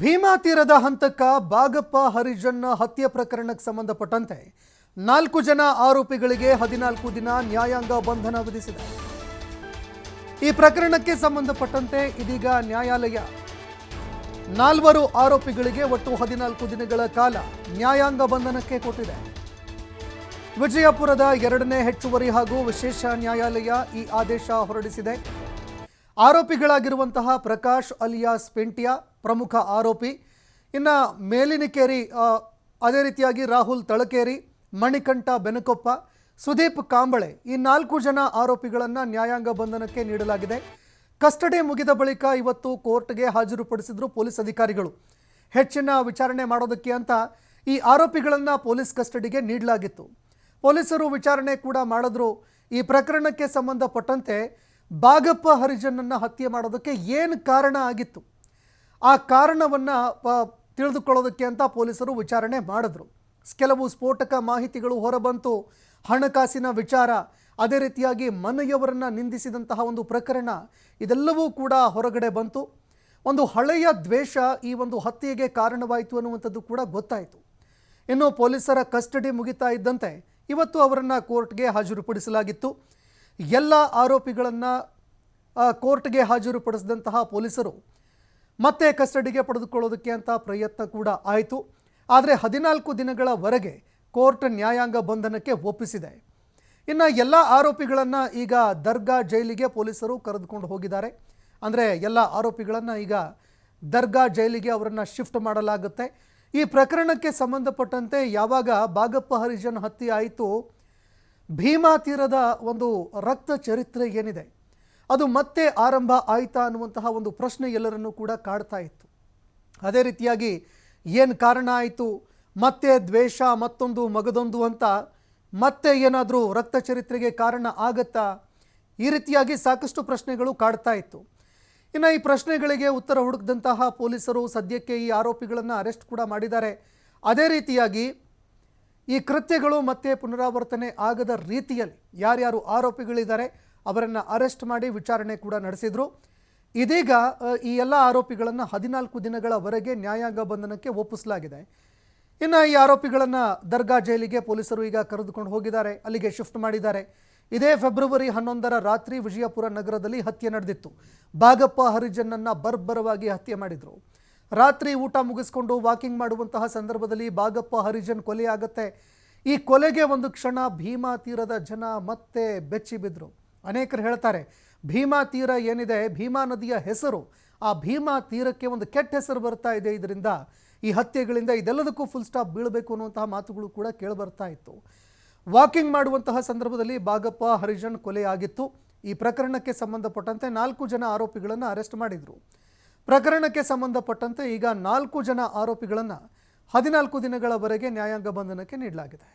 ಭೀಮಾ ತೀರದ ಹಂತಕ ಬಾಗಪ್ಪ ಹರಿಜನ್ನ ಹತ್ಯೆ ಪ್ರಕರಣಕ್ಕೆ ಸಂಬಂಧಪಟ್ಟಂತೆ ನಾಲ್ಕು ಜನ ಆರೋಪಿಗಳಿಗೆ ಹದಿನಾಲ್ಕು ದಿನ ನ್ಯಾಯಾಂಗ ಬಂಧನ ವಿಧಿಸಿದೆ. ಈ ಪ್ರಕರಣಕ್ಕೆ ಸಂಬಂಧಪಟ್ಟಂತೆ ಇದೀಗ ನ್ಯಾಯಾಲಯ ನಾಲ್ವರು ಆರೋಪಿಗಳಿಗೆ ಒಟ್ಟು ಹದಿನಾಲ್ಕು ದಿನಗಳ ಕಾಲ ನ್ಯಾಯಾಂಗ ಬಂಧನಕ್ಕೆ ಕೊಟ್ಟಿದೆ. ವಿಜಯಪುರದ ಎರಡನೇ ಹೆಚ್ಚುವರಿ ಹಾಗೂ ವಿಶೇಷ ನ್ಯಾಯಾಲಯ ಈ ಆದೇಶ ಹೊರಡಿಸಿದೆ. ಆರೋಪಿಗಳಾಗಿರುವಂತಹ ಪ್ರಕಾಶ್ ಅಲಿಯಾಸ್ ಪೆಂಟಿಯಾ, ಪ್ರಮುಖ ಆರೋಪಿ. ಇನ್ನು ಮೇಲಿನಿಕೇರಿ ಅದೇ ರೀತಿಯಾಗಿ ರಾಹುಲ್ ತಳಕೇರಿ, ಮಣಿಕಂಠ ಬೆನಕೊಪ್ಪ, ಸುದೀಪ್ ಕಾಂಬಳೆ ಈ ನಾಲ್ಕು ಜನ ಆರೋಪಿಗಳನ್ನು ನ್ಯಾಯಾಂಗ ಬಂಧನಕ್ಕೆ ನೀಡಲಾಗಿದೆ. ಕಸ್ಟಡಿ ಮುಗಿದ ಬಳಿಕ ಇವತ್ತು ಕೋರ್ಟ್ಗೆ ಹಾಜರುಪಡಿಸಿದ್ರು ಪೊಲೀಸ್ ಅಧಿಕಾರಿಗಳು. ಹೆಚ್ಚಿನ ವಿಚಾರಣೆ ಮಾಡೋದಕ್ಕೆ ಅಂತ ಈ ಆರೋಪಿಗಳನ್ನು ಪೊಲೀಸ್ ಕಸ್ಟಡಿಗೆ ನೀಡಲಾಗಿತ್ತು. ಪೊಲೀಸರು ವಿಚಾರಣೆ ಕೂಡ ಮಾಡಿದ್ರು. ಈ ಪ್ರಕರಣಕ್ಕೆ ಸಂಬಂಧಪಟ್ಟಂತೆ ಬಾಗಪ್ಪ ಹರಿಜನನ್ನ ಹತ್ಯೆ ಮಾಡೋದಕ್ಕೆ ಏನು ಕಾರಣ ಆಗಿತ್ತು? ಆ ಕಾರಣವನ್ನು ತಿಳಿದುಕೊಳ್ಳೋದಕ್ಕೆ ಅಂತ ಪೊಲೀಸರು ವಿಚಾರಣೆ ಮಾಡಿದ್ರು. ಕೆಲವು ಸ್ಫೋಟಕ ಮಾಹಿತಿಗಳು ಹೊರಬಂತು. ಹಣಕಾಸಿನ ವಿಚಾರ, ಅದೇ ರೀತಿಯಾಗಿ ಮನೆಯವರನ್ನು ನಿಂದಿಸಿದಂತಹ ಒಂದು ಪ್ರಕರಣ, ಇದೆಲ್ಲವೂ ಕೂಡ ಹೊರಗಡೆ ಬಂತು. ಒಂದು ಹಳೆಯ ದ್ವೇಷ ಈ ಒಂದು ಹತ್ಯೆಗೆ ಕಾರಣವಾಯಿತು ಅನ್ನುವಂಥದ್ದು ಕೂಡ ಗೊತ್ತಾಯಿತು. ಇನ್ನು ಪೊಲೀಸರ ಕಸ್ಟಡಿ ಮುಗಿತಾ ಇದ್ದಂತೆ, ಇವತ್ತು ಅವರನ್ನು ಕೋರ್ಟ್ಗೆ ಹಾಜರುಪಡಿಸಲಾಗಿತ್ತು. ಎಲ್ಲ ಆರೋಪಿಗಳನ್ನು ಕೋರ್ಟ್ಗೆ ಹಾಜರುಪಡಿಸಿದಂತಹ ಪೊಲೀಸರು ಮತ್ತೆ ಕಸ್ಟಡಿಗೆ ಪಡೆದುಕೊಳ್ಳೋದಕ್ಕೆ ಅಂತ ಪ್ರಯತ್ನ ಕೂಡ ಆಯಿತು. ಆದರೆ ಹದಿನಾಲ್ಕು ದಿನಗಳವರೆಗೆ ಕೋರ್ಟ್ ನ್ಯಾಯಾಂಗ ಬಂಧನಕ್ಕೆ ಒಪ್ಪಿಸಿದೆ. ಇನ್ನು ಎಲ್ಲ ಆರೋಪಿಗಳನ್ನು ಈಗ ದರ್ಗಾ ಜೈಲಿಗೆ ಪೊಲೀಸರು ಕರೆದುಕೊಂಡು ಹೋಗಿದ್ದಾರೆ. ಅಂದರೆ ಎಲ್ಲ ಆರೋಪಿಗಳನ್ನು ಈಗ ದರ್ಗಾ ಜೈಲಿಗೆ ಅವರನ್ನು ಶಿಫ್ಟ್ ಮಾಡಲಾಗುತ್ತೆ. ಈ ಪ್ರಕರಣಕ್ಕೆ ಸಂಬಂಧಪಟ್ಟಂತೆ ಯಾವಾಗ ಬಾಗಪ್ಪ ಹರಿಜನ್ ಹತ್ಯೆ ಆಯಿತು ಭೀಮಾ ತೀರದ ಒಂದು ರಕ್ತ ಚರಿತ್ರೆ ಏನಿದೆ? ಅದು ಮತ್ತೆ ಆರಂಭ ಆಯಿತಾ ಅನ್ನುವಂತಹ ಒಂದು ಪ್ರಶ್ನೆ ಎಲ್ಲರನ್ನೂ ಕೂಡ ಕಾಡ್ತಾ ಇತ್ತು. ಅದೇ ರೀತಿಯಾಗಿ ಏನು ಕಾರಣ ಆಯಿತು? ಮತ್ತೆ ದ್ವೇಷ, ಮತ್ತೊಂದು ಮಗದೊಂದು ಅಂತ ಮತ್ತೆ ಏನಾದರೂ ರಕ್ತ ಚರಿತ್ರೆಗೆ ಕಾರಣ ಆಗತ್ತಾ? ಈ ರೀತಿಯಾಗಿ ಸಾಕಷ್ಟು ಪ್ರಶ್ನೆಗಳು ಕಾಡ್ತಾ ಇತ್ತು. ಇನ್ನು ಈ ಪ್ರಶ್ನೆಗಳಿಗೆ ಉತ್ತರ ಹುಡುಕದಂತಹ ಪೊಲೀಸರು ಸದ್ಯಕ್ಕೆ ಈ ಆರೋಪಿಗಳನ್ನು ಅರೆಸ್ಟ್ ಕೂಡ ಮಾಡಿದ್ದಾರೆ. ಅದೇ ರೀತಿಯಾಗಿ ಈ ಕೃತ್ಯಗಳು ಮತ್ತೆ ಪುನರಾವರ್ತನೆ ಆಗದ ರೀತಿಯಲ್ಲಿ ಯಾರ್ಯಾರು ಆರೋಪಿಗಳಿದ್ದಾರೆ ಅವರನ್ನು ಅರೆಸ್ಟ್ ಮಾಡಿ ವಿಚಾರಣೆ ಕೂಡ ನಡೆಸಿದ್ರು. ಇದೀಗ ಈ ಎಲ್ಲ ಆರೋಪಿಗಳನ್ನು ಹದಿನಾಲ್ಕು ದಿನಗಳವರೆಗೆ ನ್ಯಾಯಾಂಗ ಬಂಧನಕ್ಕೆ ಒಪ್ಪಿಸಲಾಗಿದೆ. ಇನ್ನು ಈ ಆರೋಪಿಗಳನ್ನು ದರ್ಗಾ ಜೈಲಿಗೆ ಪೊಲೀಸರು ಈಗ ಕರೆದುಕೊಂಡು ಹೋಗಿದ್ದಾರೆ, ಅಲ್ಲಿಗೆ ಶಿಫ್ಟ್ ಮಾಡಿದ್ದಾರೆ. ಇದೇ ಫೆಬ್ರವರಿ ಹನ್ನೊಂದರ ರಾತ್ರಿ ವಿಜಯಪುರ ನಗರದಲ್ಲಿ ಹತ್ಯೆ ನಡೆದಿತ್ತು. ಬಾಗಪ್ಪ ಹರಿಜನ್ನನ್ನು ಬರ್ಬರವಾಗಿ ಹತ್ಯೆ ಮಾಡಿದರು. ರಾತ್ರಿ ಊಟ ಮುಗಿಸ್ಕೊಂಡು ವಾಕಿಂಗ್ ಮಾಡುವಂತಹ ಸಂದರ್ಭದಲ್ಲಿ ಬಾಗಪ್ಪ ಹರಿಜನ್ ಕೊಲೆ ಆಗತ್ತೆ ಈ ಕೊಲೆಗೆ ಒಂದು ಕ್ಷಣ ಭೀಮಾ ತೀರದ ಜನ ಮತ್ತೆ ಬೆಚ್ಚಿ ಬಿದ್ದರು ಅನೇಕರು ಹೇಳ್ತಾರೆ, ಭೀಮಾ ತೀರ ಏನಿದೆ? ಭೀಮಾ ನದಿಯ ಹೆಸರು. ಆ ಭೀಮಾ ತೀರಕ್ಕೆ ಒಂದು ಕೆಟ್ಟ ಹೆಸರು ಬರ್ತಾ ಇದೆ. ಇದರಿಂದ ಈ ಹತ್ಯೆಗಳಿಂದ ಇದೆಲ್ಲದಕ್ಕೂ ಫುಲ್ ಸ್ಟಾಪ್ ಬೀಳಬೇಕು ಅನ್ನುವಂತಹ ಮಾತುಗಳು ಕೂಡ ಕೇಳಿಬರ್ತಾ ಇತ್ತು. ವಾಕಿಂಗ್ ಮಾಡುವಂತಹ ಸಂದರ್ಭದಲ್ಲಿ ಬಾಗಪ್ಪ ಹರಿಜನ್ ಕೊಲೆ ಆಗಿತ್ತು ಈ ಪ್ರಕರಣಕ್ಕೆ ಸಂಬಂಧಪಟ್ಟಂತೆ ನಾಲ್ಕು ಜನ ಆರೋಪಿಗಳನ್ನು ಅರೆಸ್ಟ್ ಮಾಡಿದರು. ಪ್ರಕರಣಕ್ಕೆ ಸಂಬಂಧಪಟ್ಟಂತೆ ಈಗ ನಾಲ್ಕು ಜನ ಆರೋಪಿಗಳನ್ನು ಹದಿನಾಲ್ಕು ದಿನಗಳವರೆಗೆ ನ್ಯಾಯಾಂಗ ಬಂಧನಕ್ಕೆ ನೀಡಲಾಗಿದೆ.